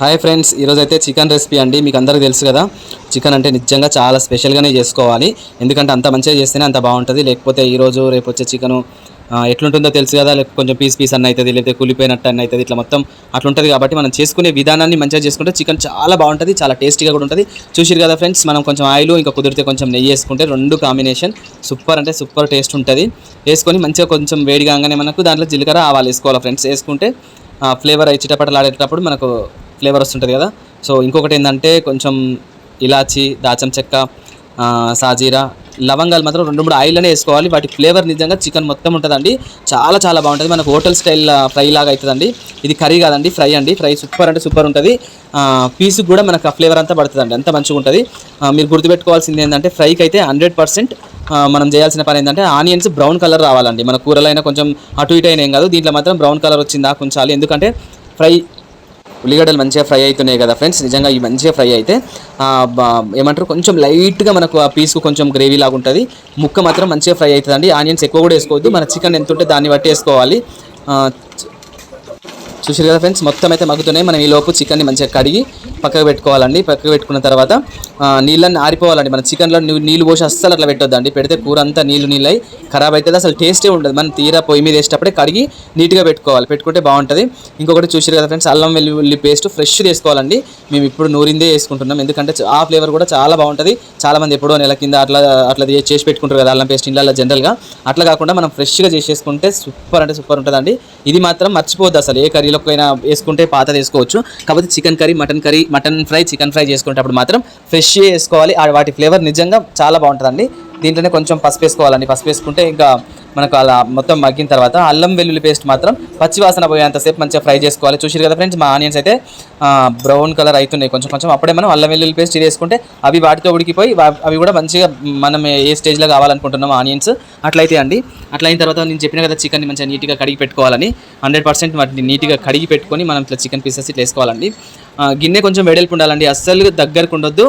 Hi friends ఈరోజైతే అయితే chicken recipe అండి. మీకు అందరికీ తెలుసు కదా చికెన్ అంటే నిజంగా చాలా స్పెషల్గానే చేసుకోవాలి. ఎందుకంటే అంత మంచిగా చేస్తేనే అంత బాగుంటుంది. లేకపోతే ఈరోజు రేపు వచ్చే చికెను ఎట్లుంటుందో తెలుసు కదా కొంచెం పీస్ పీస్ అన్న అవుతుంది లేకపోతే కూలిపోయినట్టు అన్న అవుతుంది ఇట్లా మొత్తం అట్లుంటుంది కాబట్టి మనం చేసుకునే విధానాన్ని మంచిగా చేసుకుంటే చికెన్ చాలా బాగుంటుంది చాలా టేస్టీగా కూడా ఉంటుంది. చూసిరు కదా ఫ్రెండ్స్ మనం కొంచెం ఆయిల్ ఇంకా కుదిరితే కొంచెం నెయ్యి వేసుకుంటే రెండు కాంబినేషన్ సూపర్ అంటే సూపర్ టేస్ట్ ఉంటుంది. వేసుకొని మంచిగా కొంచెం వేడిగా మనకు దాంట్లో జీలకర్ర ఆవాలు వేసుకోవాలి ఫ్రెండ్స్. వేసుకుంటే ఫ్లేవర్ చిటపటలాడేటప్పుడు మనకు ఫ్లేవర్ వస్తుంటుంది కదా. సో ఇంకొకటి ఏంటంటే కొంచెం ఇలాచి దాచం చెక్క సాజీరా లవంగాలు మాత్రం రెండు మూడు ఆయిల్లోనే వేసుకోవాలి. వాటి ఫ్లేవర్ నిజంగా చికెన్ మొత్తం ఉంటుందండి. చాలా చాలా బాగుంటుంది. మనకు హోటల్ స్టైల్ ఫ్రై లాగా అవుతుందండి ఇది కర్రీ కాదండి ఫ్రై అండి. ఫ్రై సూపర్ అంటే సూపర్ ఉంటుంది. పీసు కూడా మనకు ఆ ఫ్లేవర్ అంతా పడుతుందండి. అంత మంచిగా ఉంటుంది. మీరు గుర్తుపెట్టుకోవాల్సింది ఏంటంటే ఫ్రైకి అయితే హండ్రెడ్ పర్సెంట్ మనం చేయాల్సిన పని ఏంటంటే ఆనియన్స్ బ్రౌన్ కలర్ రావాలండి. మన కూరలైనా కొంచెం అటు ఇటు అయినా ఏం కాదు. దీంట్లో మాత్రం బ్రౌన్ కలర్ వచ్చిందా కొంచాలి. ఎందుకంటే ఫ్రై ఉల్లిగడ్డలు మంచిగా ఫ్రై అవుతున్నాయి కదా ఫ్రెండ్స్. నిజంగా ఇవి మంచిగా ఫ్రై అయితే ఏమంటారు కొంచెం లైట్గా మనకు ఆ పీస్కు కొంచెం గ్రేవీ లాగా ఉంటుంది. ముక్క మాత్రం మంచిగా ఫ్రై అవుతుందండి. ఆనియన్స్ ఎక్కువ కూడా వేసుకోవద్దు. మన చికెన్ ఎంత ఉంటే దాన్ని బట్టి వేసుకోవాలి. చూసారు కదా ఫ్రెండ్స్ మొత్తం అయితే మగ్గుతున్నాయి. మనం ఈ లోపు చికెన్ని మంచిగా కడిగి పక్కకు పెట్టుకోవాలండి. పక్కకు పెట్టుకున్న తర్వాత నీళ్ళని ఆరిపోవాలండి. మన చికెన్లో నీళ్ళు పోసి అస్సలు అట్లా పెట్టొద్దండి. పెడితే కూర అంతా నీళ్ళు నీళ్ళు అయి ఖరాబ్ అవుతుంది అసలు టేస్టే ఉండదు. మనం తీరా పొయ్యి మీద వేసేటప్పుడే కడిగి నీట్గా పెట్టుకోవాలి. పెట్టుకుంటే బాగుంటుంది. ఇంకొకటి చూసారు కదా ఫ్రెండ్స్ అల్లం వెల్లుల్లి పేస్ట్ ఫ్రెష్ చేసుకోవాలండి మేము ఇప్పుడు నూరిందే వేసుకుంటున్నాం. ఎందుకంటే ఆ ఫ్లేవర్ కూడా చాలా బాగుంటుంది. చాలామంది ఎప్పుడో నెల కింద అట్లా అట్లా చేసి పెట్టుకుంటారు కదా అల్లం పేస్ట్ ఇంట్లో జనరల్గా. అట్లా కాకుండా మనం ఫ్రెష్గా చేసేసుకుంటే సూపర్ అంటే సూపర్ ఉంటుందండి. ఇది మాత్రం మర్చిపోద్దు అసలు. ఏ కర్రీలోకైనా వేసుకుంటే పాత వేసుకోవచ్చు. కాకపోతే chicken curry mutton curry mutton fry chicken fry చేసుకునేటప్పుడు మాత్రం ఫ్రెష్ వేసుకోవాలి. ఆ వాటి ఫ్లేవర్ నిజంగా చాలా బాగుంటుందండి. దీంట్లోనే కొంచెం పసుపు వేసుకోవాలండి. పసుపు వేసుకుంటే ఇంకా మనకు అలా మొత్తం మగ్గిన తర్వాత అల్లం వెల్లుల్లి పేస్ట్ మాత్రం పచ్చివాసన పోయేంతసేపు మంచిగా ఫ్రై చేసుకోవాలి. చూసారు కదా ఫ్రెండ్స్ మా ఆనియన్స్ అయితే బ్రౌన్ కలర్ అవుతున్నాయి కొంచెం కొంచెం అప్పుడే మనం అల్లం వెల్లుల్లి పేస్ట్ చేసుకుంటే వేసుకుంటే అవి వాటితో ఉడికిపోయి అవి కూడా మంచిగా మనం ఏ స్టేజ్లో కావాలనుకుంటున్నాం ఆనియన్స్. అట్లయితే అండి. అట్లా అయిన తర్వాత నేను చెప్పిన కదా చికెన్ మంచిగా నీట్గా కడిగి పెట్టుకోవాలని. హండ్రెడ్ పర్సెంట్ వాటిని నీట్గా కడిగి పెట్టుకొని మనం ఇట్లా చికెన్ పీసెస్ ఇట్లా వేసుకోవాలండి. గిన్నె కొంచెం వెడల్పు ఉండాలండి. అస్సలు దగ్గరకు ఉండొద్దు.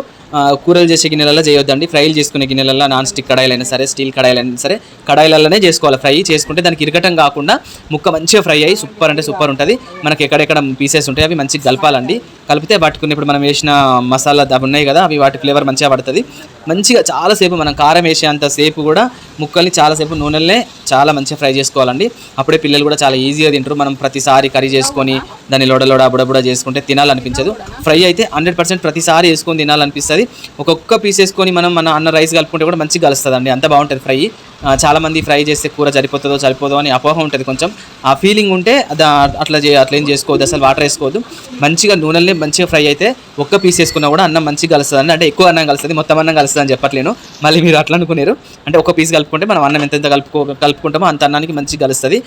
కూరలు చేసే గిన్నెలలో చేయొద్దండి. ఫ్రైలు చేసుకునే గిన్నెలలో నాన్ స్టిక్ కడాయిలైనా సరే స్టీల్ కడాయిలైనా సరే కడాయిలలోనే చేసుకోవాలి. ఫ్రై చేసుకుంటే దానికి ఇరగటం కాకుండా ముక్క మంచిగా ఫ్రై అయ్యి సూపర్ అంటే సూపర్ ఉంటుంది. మనకి ఎక్కడెక్కడ పీసెస్ ఉంటాయి అవి మంచిగా కలపాలండి. కలిపితే పట్టుకుని ఇప్పుడు మనం వేసిన మసాలా అవి ఉన్నాయి కదా అవి వాటి ఫ్లేవర్ మంచిగా పడుతుంది. మంచిగా చాలాసేపు మనం కారం వేసేంత సేపు కూడా ముక్కల్ని చాలాసేపు నూనెలనే చాలా మంచిగా ఫ్రై చేసుకోవాలండి. అప్పుడే పిల్లలు కూడా చాలా ఈజీగా తింటారు. మనం ప్రతిసారి కర్రీ చేసుకొని దాన్ని లోడలోడ బుడబుడ చేసుకుంటే తినాలనిపించదు. ఫ్రై అయితే హండ్రెడ్ పర్సెంట్ ప్రతిసారి వేసుకొని తినాలనిపిస్తుంది. ఒక్కొక్క పీస్ వేసుకొని మనం మన అన్న రైస్ కలుపుకుంటే కూడా మంచిగా కలుస్తుందండి. అంత బాగుంటుంది ఫ్రై. చాలామంది చాలా మంది ఫ్రై చేస్తే కూర సరిపోతుందో సరిపోదో అని అపోహ ఉంటుంది కొంచెం. ఆ ఫీలింగ్ ఉంటే అది అట్లా చే అట్లా ఏం చేసుకోవద్దు అసలు వాటర్ వేసుకోవద్దు. మంచిగా నూనెల్ని మంచిగా ఫ్రై అయితే ఒక్క పీస్ వేసుకున్నా కూడా అన్నం మంచిగా కలుస్తుంది అంటే ఎక్కువ అన్నం కలుస్తుంది మొత్తం అన్నం కలుస్తుంది అని చెప్పట్లేను. మళ్ళీ మీరు అట్లా అనుకున్నారు అంటే ఒక పీస్ కలుపుకుంటే మనం అన్నం ఎంత ఎంత కలుపుకో కలుపుకుంటామో అంత అన్నానికి మంచిగా కలుస్తుంది.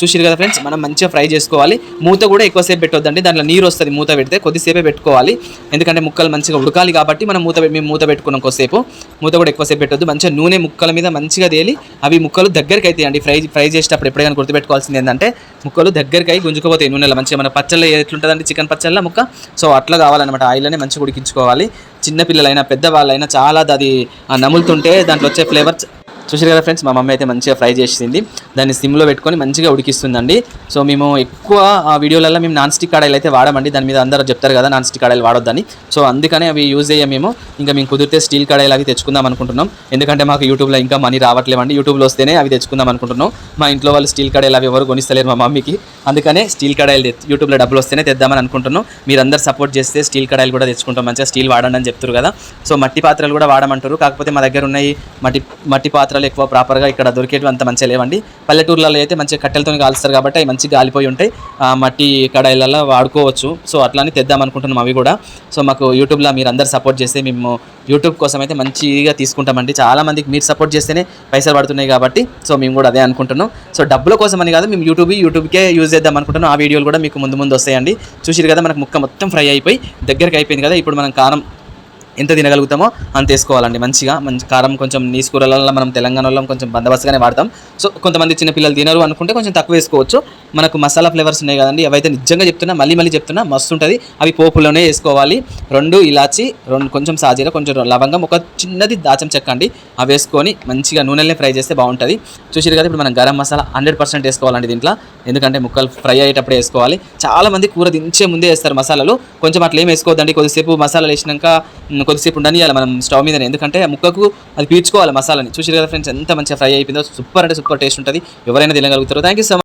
చూసిరు కదా ఫ్రెండ్స్ మనం మంచిగా ఫ్రై చేసుకోవాలి. మూత కూడా ఎక్కువసేపు పెట్టొద్దండి దాంట్లో నీరు వస్తుంది మూత పెడితే కొద్దిసేపే పెట్టుకోవాలి. ఎందుకంటే ముక్కలు మంచిగా ఉడకాలి కాబట్టి మనం మూత మేము మూత పెట్టుకున్నాం కొద్దిసేపు. మూత కూడా ఎక్కువసేపు పెట్టొద్దు మంచిగా నూనె ముక్కల మీద మంచిగా తేలి అవి ముక్కలు దగ్గరికి అయితే అండి. ఫ్రై ఫ్రై చేసేటప్పుడు ఎప్పుడైనా గుర్తుపెట్టుకోవాల్సింది ఏంటంటే ముక్కలు దగ్గరికి అయి గుంజుకుపోతాయి నూనెలో. మంచిగా మన పచ్చళ్ళు ఎట్లుంటుందండి? చికెన్ పచ్చళ్ళ ముక్క? సో అట్లా కావాలన్నమాట. ఆయిల్లోనే మంచిగా ఉడికించుకోవాలి. చిన్నపిల్లలైనా పెద్దవాళ్ళైనా చాలా అది నములుతుంటే దాంట్లో వచ్చే ఫ్లేవర్ చూసారు కదా ఫ్రెండ్స్ మా మమ్మీ అయితే మంచిగా ఫ్రై చేసింది. దాన్ని సిమ్లో పెట్టుకొని మంచిగా ఉడికిస్తుందండి. సో మేము ఎక్కువ ఆ వీడియోలలో మేము నాన్ స్టిక్ కడాయిలు అయితే వాడమండి. దాని మీద అందరూ చెప్తారు కదా నాన్ స్టిక్ కడాయిలు వాడొద్దని. సో అందుకనే అవి యూజ్ అయ్యే మేము. ఇంకా మేము కుదిరితే స్టీల్ కడాయిలు అవి తెచ్చుకుందాం అనుకుంటున్నాం. ఎందుకంటే మాకు యూట్యూబ్లో ఇంకా మనీ రావట్లేమండి యూట్యూబ్లో వస్తేనే అవి తెచ్చుకుందాం అనుకుంటున్నాం. మా ఇంట్లో వాళ్ళు స్టీల్ కడాయిలు అవి ఎవరు కొనిస్తలేరు మా మమ్మీకి. అందుకనే స్టీల్ కడాయిలు యూట్యూబ్లో డబ్బులు వస్తేనే తెద్దామని అనుకుంటున్నాం. మీరు అందరు సపోర్ట్ చేస్తే స్టీల్ కడాయిలు కూడా తెచ్చుకుంటాం. మంచిగా స్టీల్ వాడండి అని చెప్తారు కదా. సో మట్టి పాత్రలు కూడా వాడమంటారు. కాకపోతే మా దగ్గర ఉన్నాయి మట్టి మట్టి పాత్రలు ఎక్కువ ప్రాపర్గా ఇక్కడ దొరికేటివి అంత మంచిగా లేవండి. పల్లెటూర్లలో అయితే మంచిగా కట్టెలతో కాలుస్తారు కాబట్టి అవి మంచిగా గాలిపోయి ఉంటాయి. మట్టి కడాయిలలో వాడుకోవచ్చు. సో అట్లానే తెద్దాం అనుకుంటున్నాం అవి కూడా. సో మాకు యూట్యూబ్లో మీరు అందరు సపోర్ట్ చేస్తే మేము యూట్యూబ్ కోసం అయితే మంచిగా తీసుకుంటామండి. చాలా మందికి మీరు సపోర్ట్ చేస్తేనే పైసలు పడుతున్నాయి కాబట్టి సో మేము కూడా అదే అనుకుంటున్నాం. సో డబ్బుల కోసం అని కాదు మేము యూట్యూబ్ యూట్యూబ్కే యూజ్ చేద్దాం అనుకుంటున్నాం. ఆ వీడియోలు కూడా మీకు ముందు ముందు వస్తాయండి. చూసిరు కదా మనకు ముక్క మొత్తం ఫ్రై అయిపోయి దగ్గరికి అయిపోయింది కదా ఇప్పుడు మనం కారం ఎంత తినగలుగుతామో అంత వేసుకోవాలండి మంచిగా. మంచి కారం కొంచెం నీసు కూరలలో మనం తెలంగాణలో కొంచెం బందోబస్తుగానే వాడతాం. సో కొంతమంది చిన్న పిల్లలు తినరు అనుకుంటే కొంచెం తక్కువ వేసుకోవచ్చు. మనకు మసాలా ఫ్లేవర్స్ ఉన్నాయి కదండి అవైతే నిజంగా చెప్తున్నా మళ్ళీ మళ్ళీ చెప్తున్నా మస్తు ఉంటుంది. అవి పోపులోనే వేసుకోవాలి. రెండు ఇలాచి రెండు కొంచెం సాజీర కొంచెం లవంగం ఒక చిన్నది దాచం చెక్క అండి. అవి వేసుకొని మంచిగా నూనెలనే ఫ్రై చేస్తే బాగుంటుంది. చూసిరు కదా ఇప్పుడు మనం గరం మసాలా హండ్రెడ్ పర్సెంట్ వేసుకోవాలండి దీంట్లో. ఎందుకంటే ముక్కలు ఫ్రై అయ్యేటప్పుడు వేసుకోవాలి. చాలామంది కూర దించే ముందే వేస్తారు మసాలాలు. కొంచెం అట్లా ఏం వేసుకోవద్దండి. కొద్దిసేపు మసాలాలు వేసినాక కొద్దిసేపు ఉండనియాలి మనం స్టవ్ మీద ఎందుకంటే ఆ ముక్కకు అది పీల్చుకోవాలి మసాలాని. చూసి కదా ఫ్రెండ్స్ ఎంత మంచిగా ఫ్రై అయిపోయిందో. సూపర్ అంటే సూపర్ టేస్ట్ ఉంటుంది. ఎవరైనా తినగలుగుతారు. Thank you so much